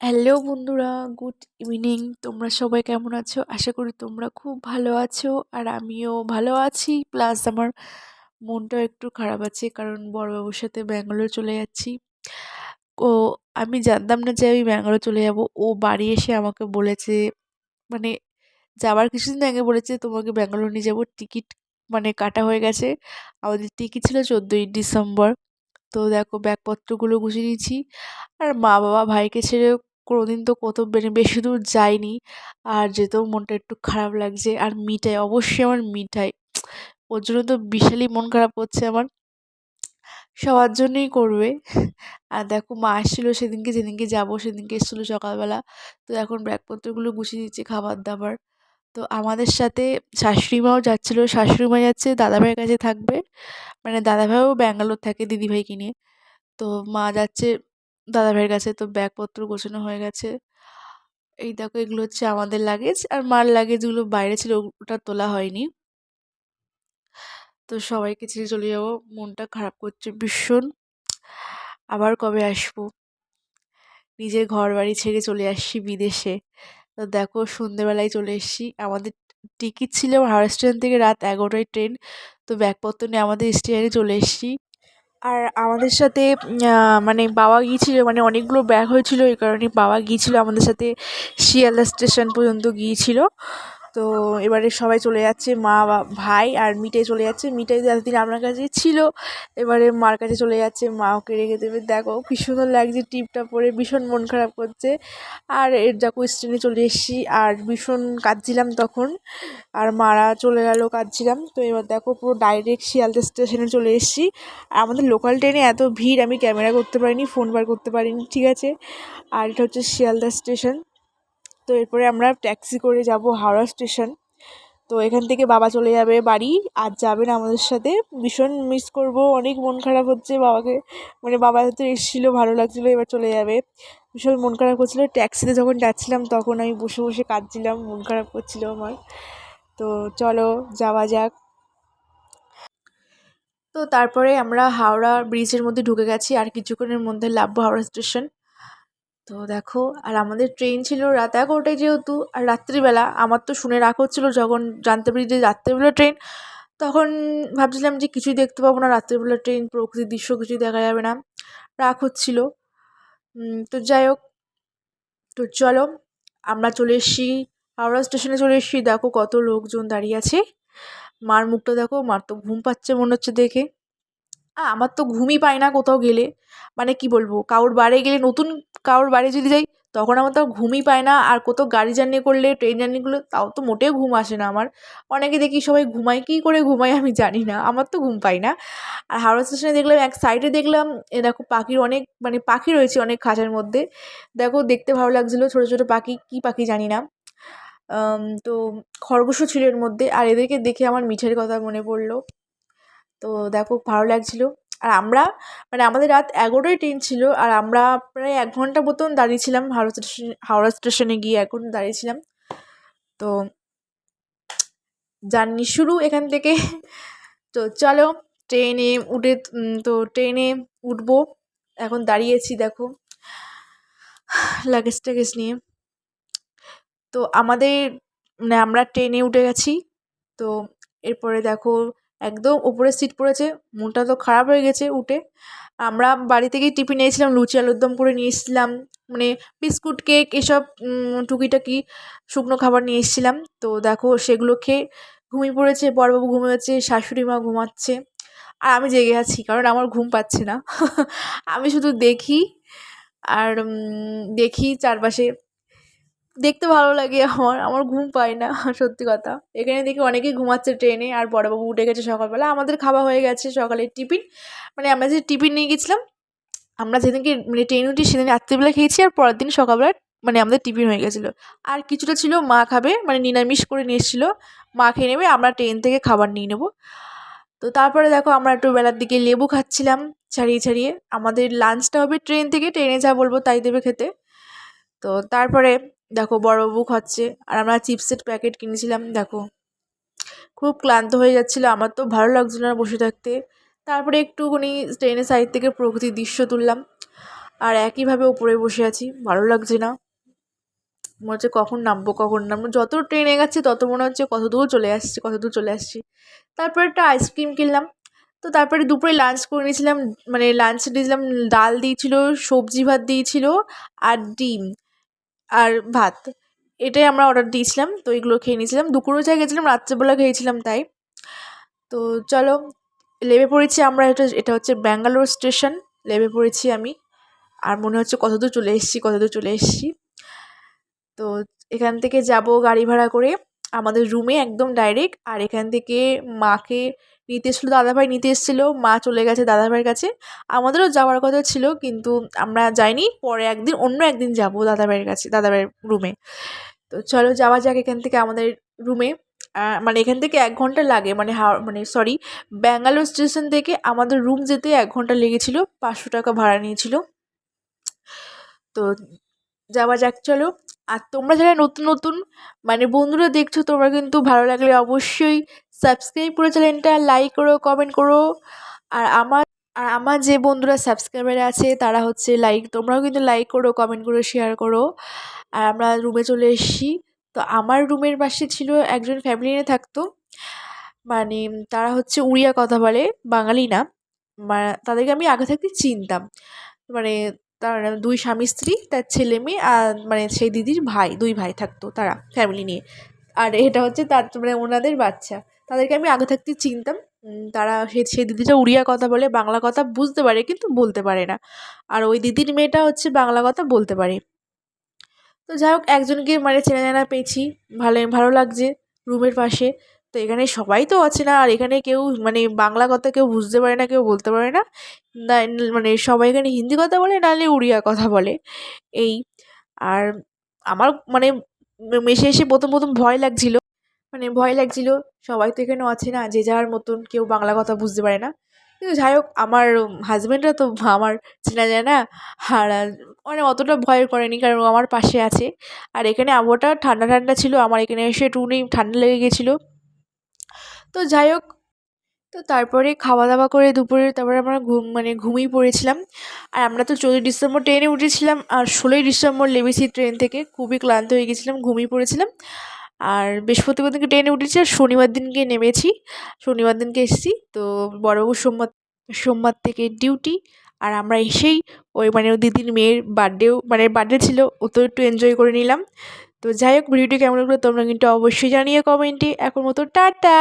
Hello বন্ধুরা, good evening. তোমরা সবাই কেমন আছো? আশা করি তোমরা খুব ভালো আছো আর আমিও ভালো আছি। প্লাস আমার মনটাও একটু খারাপ আছে কারণ বড়বাবুর সাথে ব্যাঙ্গালোর চলে যাচ্ছি। ও, আমি জানতাম না যে আমি ব্যাঙ্গালোর চলে যাব। ও বাড়ি এসে আমাকে বলেছে মানে যাওয়ার কিছুদিন আগে বলেছে, তোমাকে ব্যাঙ্গালোর নিয়ে যাব। টিকিট মানে কাটা হয়ে গেছে। আমাদের টিকিট ছিল চোদ্দোই ডিসেম্বর। তো দেখো, ব্যাগপত্রগুলো গুছিয়ে নিয়েছি। আর মা বাবা ভাইকে ছেড়ে কোনোদিন তো কত বেশি দূর যাইনি। আর যেতেও মনটা একটু খারাপ লাগছে। আর মিঠাই, অবশ্যই আমার মিঠাই। ওর জন্য তো বিশালই মন খারাপ হচ্ছে আমার। সবার জন্যই করবে। আর দেখো, মা এসেছিল সেদিনকে, যেদিনকে যাব সেদিনকে এসেছিল সকালবেলা। তো এখন ব্যাগপত্রগুলো গুছিয়ে দিচ্ছে খাবার দাবার। তো আমাদের সাথে শাশুড়ি মাও যাচ্ছিল। শাশুড়ি মা যাচ্ছে, দাদাভাইয়ের কাছে থাকবে। মানে দাদাভাইও ব্যাঙ্গালোর থাকে দিদিভাইকে নিয়ে। তো মা যাচ্ছে দাদাভাইয়ের কাছে তো ব্যাগপত্র গোছানো হয়ে গেছে। এই দেখো, এগুলো হচ্ছে আমাদের লাগেজ আর মার লাগেজগুলো বাইরে ছিল, ওটা তোলা হয়নি। তো সবাইকে ছেড়ে চলে যাব। মনটা খারাপ করছে ভীষণ। আবার কবে আসব? নিজের ঘর বাড়ি ছেড়ে চলে আসছি বিদেশে। তো দেখো, সন্ধেবেলায় চলে এসেছি। আমাদের টিকিট ছিল হাওড়া স্টেশন থেকে রাত এগারোটায় ট্রেন। তো ব্যাগপত্র নিয়ে আমাদের স্টেশনে চলে এসেছি। আর আমাদের সাথে মানে বাবা গিয়েছিল মানে অনেকগুলো ব্যাগ হয়েছিল, এই কারণে বাবা গিয়েছিল আমাদের সাথে শিয়ালদা স্টেশন পর্যন্ত গিয়েছিল। তো এবারে সবাই চলে যাচ্ছে, মা ভাই আর মিটাই চলে যাচ্ছে। মিটাই এতদিন আপনার কাছে ছিল। এবারে মার কাছে চলে যাচ্ছে, মা ওকে রেখে দেবে। দেখো কি সুন্দর লাগছে, টিপটা পরে ভীষণ মন খারাপ করছে। আর এর দেখো স্টেনে চলে এসেছি আর ভীষণ কাঁদছিলাম তখন। আর মারা চলে গেল, কাঁদছিলাম। তো এবার দেখো পুরো ডাইরেক্ট শিয়ালদা স্টেশনে চলে এসেছি। আর আমাদের লোকাল ট্রেনে এত ভিড় আমি ক্যামেরা করতে পারিনি ফোন বার করতে পারিনি, ঠিক আছে? আর এটা হচ্ছে শিয়ালদা স্টেশন তো এরপরে আমরা ট্যাক্সি করে যাব হাওড়া স্টেশন তো এখান থেকে বাবা চলে যাবে বাড়ি, আর যাবে না আমাদের সাথে। ভীষণ মিস করব, অনেক মন খারাপ হচ্ছে বাবাকে। মানে বাবা হয়তো এসেছিল, ভালো লাগছিল, এবার চলে যাবে। ভীষণ মন খারাপ করছিল ট্যাক্সিতে যখন যাচ্ছিলাম, তখন আমি বসে বসে কাঁদছিলাম, মন খারাপ করছিল আমার। তো চলো, যাওয়া যাক। তো তারপরে আমরা হাওড়া ব্রিজের মধ্যে ঢুকে গেছি, আর কিছুক্ষণের মধ্যে লাভবো হাওড়া স্টেশন তো দেখো, আর আমাদের ট্রেন ছিল রাত এগারোটায় যেহেতু, আর রাত্রিবেলা আমার তো শুনে রাখা হচ্ছিল যখন জানতে পারি যে রাত্রিবেলা ট্রেন তখন ভাবছিলাম যে কিছুই দেখতে পাবো না, রাত্রিবেলা ট্রেন প্রকৃতির দৃশ্য কিছুই দেখা যাবে না, রাগ হচ্ছিল। তো যাই হোক, তো চলো, আমরা চলে এসেছি, হাওড়া স্টেশনে চলে এসেছি, দেখো কত লোকজন দাঁড়িয়ে আছে। মার মুখটা দেখো, মার তো ঘুম পাচ্ছে মনে হচ্ছে দেখে। আমার তো ঘুমই পায় না কোথাও গেলে মানে কি বলব, কারোর বাড়ি গেলে নতুন কারোর বাড়ি যদি যাই, তখন আমার তো ঘুমই পায় না। আর কোথাও গাড়ি জার্নি করলে, ট্রেন জার্নি করলে, তাও তো মোটেও ঘুম আসে না আমার। অনেকে দেখি সবাই ঘুমায়, কী করে ঘুমায় আমি জানি না, আমার তো ঘুম পাই না। আর হাওড়া স্টেশনে দেখলাম, এক সাইডে দেখলাম, এ দেখো পাখির অনেক মানে পাখি রয়েছে অনেক খাঁচার মধ্যে। দেখো, দেখতে ভালো লাগছিল, ছোটো ছোটো পাখি, কী পাখি জানি না। তো খরগোশও ছিল এর মধ্যে। আর এদেরকে দেখে আমার মিঠের কথা মনে পড়ল। তো দেখো, ভালো লাগছিল। আর আমরা মানে আমাদের রাত এগারোটায় ট্রেন ছিল আর আমরা প্রায় এক ঘণ্টা মতন দাঁড়িয়েছিলাম হাওড়া স্টেশন হাওড়া স্টেশনে গিয়ে ঘণ্টা দাঁড়িয়েছিলাম। তো জার্নি শুরু এখান থেকে। তো চলো ট্রেনে উঠে তো ট্রেনে উঠবো। এখন দাঁড়িয়েছি দেখো লাগেজ টাগেজ নিয়ে। তো আমাদের মানে আমরা ট্রেনে উঠে গেছি। তো এরপরে দেখো একদম ওপরে সিট পড়েছে, মনটা তো খারাপ হয়ে গেছে উঠে। আমরা বাড়ি থেকেই টিফিন নিয়েছিলাম লুচি আলুর দম করে নিয়ে এসেছিলাম মানে বিস্কুট, কেক এসব টুকিটাকি শুকনো খাবার নিয়ে এসেছিলাম। তো দেখো সেগুলো খেয়ে ঘুমিয়ে পড়েছে, বড়বাবু ঘুমিয়েছে শাশুড়ি মা ঘুমাচ্ছে। আর আমি জেগে আছি, কারণ আমার ঘুম পাচ্ছে না। আমি শুধু দেখি, আর দেখি চারপাশে দেখতে ভালো লাগে আমার আমার ঘুম পায় না, সত্যি কথা। এখানে দেখি অনেকেই ঘুমাচ্ছে ট্রেনে, আর বড়োবাবু উঠে গেছে সকালবেলা। আমাদের খাওয়া হয়ে গেছে সকালের টিফিন। মানে আমরা যে টিফিন নিয়ে গেছিলাম, আমরা যেদিনকে মানে ট্রেন উঠি সেদিন রাত্রিবেলা খেয়েছি, আর পরের দিন সকালবেলা মানে আমাদের টিফিন হয়ে গেছিল। আর কিছুটা ছিল মা খাবে মানে নিরামিষ করে নিয়ে এসেছিল। মা খেয়ে নেবে, আমরা ট্রেন থেকে খাবার নিয়ে নেব। তো তারপরে দেখো আমরা একটু বেলার দিকে লেবু খাচ্ছিলাম ছাড়িয়ে ছাড়িয়ে। আমাদের লাঞ্চটা হবে ট্রেন থেকে, ট্রেনে যা বলব তাই দেবে খেতে। তো তারপরে দেখো বড়বাবু খাচ্ছে। আর আমরা চিপসের প্যাকেট কিনেছিলাম, দেখো। খুব ক্লান্ত হয়ে যাচ্ছিল, আমার তো ভালো লাগছিল না বসে থাকতে। তারপরে একটুখানি ট্রেনের সাইড থেকে প্রকৃতির দৃশ্য তুললাম। আর একইভাবে উপরে বসে আছি, ভালো লাগছে না। মনে হচ্ছে কখন নামবো কখন নামবো। যত ট্রেন এগাচ্ছে, তত মনে হচ্ছে কত দূর চলে আসছি, কত দূর চলে আসছি। তারপর একটা আইসক্রিম কিনলাম। তো তারপরে দুপুরে লাঞ্চ করে নিয়েছিলাম মানে লাঞ্চ দিয়েছিলাম, ডাল দিয়েছিল, সবজি ভাত দিয়েছিল আর ডিম। আর ভাত। এটাই আমরা অর্ডার দিয়েছিলাম, তো এগুলো খেয়ে নিয়েছিলাম। দুপুরেও যা গেছিলাম, রাত্রেবেলা খেয়েছিলাম তাই। তো চলো, লেবে পড়েছি আমরা, এটা এটা হচ্ছে ব্যাঙ্গালোর স্টেশন, লেবে পড়েছি আমি। আর মনে হচ্ছে কত দূর চলে এসেছি কত দূর চলে এসেছি। তো এখান থেকে যাব গাড়ি ভাড়া করে, আমাদের রুমে একদম ডাইরেক্ট আর এখান থেকে মাকে নিতে এসেছিল, দাদাভাই নিতে এসেছিল, মা চলে গেছে দাদাভাইয়ের কাছে। আমাদেরও যাওয়ার কথা ছিল, কিন্তু আমরা যাইনি, পরে একদিন, অন্য একদিন যাব দাদাভাইয়ের কাছে, দাদাভাইয়ের রুমে তো চলো যাওয়া যাক এখান থেকে আমাদের রুমে মানে এখান থেকে এক ঘণ্টা লাগে মানে হাও মানে সরি ব্যাঙ্গালোর স্টেশন থেকে আমাদের রুম যেতে এক ঘণ্টা লেগেছিলো, পাঁচশো টাকা ভাড়া নিয়েছিল। তো যাওয়া যাক, চলো। আর তোমরা যারা নতুন নতুন মানে বন্ধুরা দেখছ, তোমরা কিন্তু ভালো লাগলে অবশ্যই সাবস্ক্রাইব করে চ্যানেলটা লাইক করো কমেন্ট করো। আর আমার আর আমার যে বন্ধুরা সাবস্ক্রাইবার আছে, তারা হচ্ছে লাইক তোমরাও কিন্তু লাইক করো কমেন্ট করো শেয়ার করো। আর আমরা রুমে চলে এসেছি। তো আমার রুমের পাশে ছিল একজন ফ্যামিলি নিয়ে থাকতো। মানে তারা হচ্ছে উড়িয়া কথা বলে, বাঙালি না। তাদেরকে আমি আগে থাকতে চিনতাম। মানে তার দুই স্বামী স্ত্রী, তার ছেলে মেয়ে আর মানে সেই দিদির ভাই, দুই ভাই থাকতো তারা ফ্যামিলি নিয়ে। আর এটা হচ্ছে তার মানে ওনাদের বাচ্চা। তাদেরকে আমি আগে থাকতে চিনতাম। তারা সে সেই দিদিটা উড়িয়া কথা বলে, বাংলা কথা বুঝতে পারে কিন্তু বলতে পারে না। আর ওই দিদির মেয়েটা হচ্ছে বাংলা কথা বলতে পারে। তো যাই হোক, একজনকে মানে চেনা জানা পেয়েছি। ভালো ভালো লাগছে রুমের পাশে। তো এখানে সবাই তো আছে না, আর এখানে কেউ মানে বাংলা কথা কেউ বুঝতে পারে না, কেউ বলতে পারে না। মানে সবাই এখানে হিন্দি কথা বলে নাহলে উড়িয়া কথা বলে। এই, আর আমার মানে মেশে এসে প্রথম প্রথম ভয় লাগছিল। মানে ভয় লাগছিল, সবাই তো এখানেও আছে না, যে যার মতন কেউ বাংলা কথা বুঝতে পারে না। কিন্তু যাই হোক, আমার হাজব্যান্ডরা তো আমার চেনা যায় না, আর মানে অতটা ভয় করেনি, কারণ আমার পাশে আছে। আর এখানে আবহাওয়াটা ঠান্ডা ঠান্ডা ছিল, আমার এখানে এসে একটুখানি ঠান্ডা লেগে গেছিল। তো যাই হোক, তো তারপরে খাওয়া দাওয়া করে দুপুরে তারপরে আমরা ঘুম মানে ঘুমিয়ে পড়েছিলাম। আর আমরা তো চৌদ্দই ডিসেম্বর ট্রেনে উঠেছিলাম আর ষোলোই ডিসেম্বর নেমেছি ট্রেন থেকে খুবই ক্লান্ত হয়ে গেছিলাম, ঘুমিয়ে পড়েছিলাম। আর বৃহস্পতিবার দিনকে ট্রেনে উঠেছি আর শনিবার দিনকে নেমেছি। শনিবার দিনকে এসেছি, তো বড়বাবু সোমবার সোমবার থেকে ডিউটি। আর আমরা এসেই ওই মানে দিদির মেয়ের বার্থডেও মানে বার্থডে ছিল, ও তো একটু এনজয় করে নিলাম। তো যাই হোক ভিডিওটি কেমন লাগল তোমরা কিন্তু অবশ্যই জানিয়ে কমেন্টে। এখন মতো টাটা!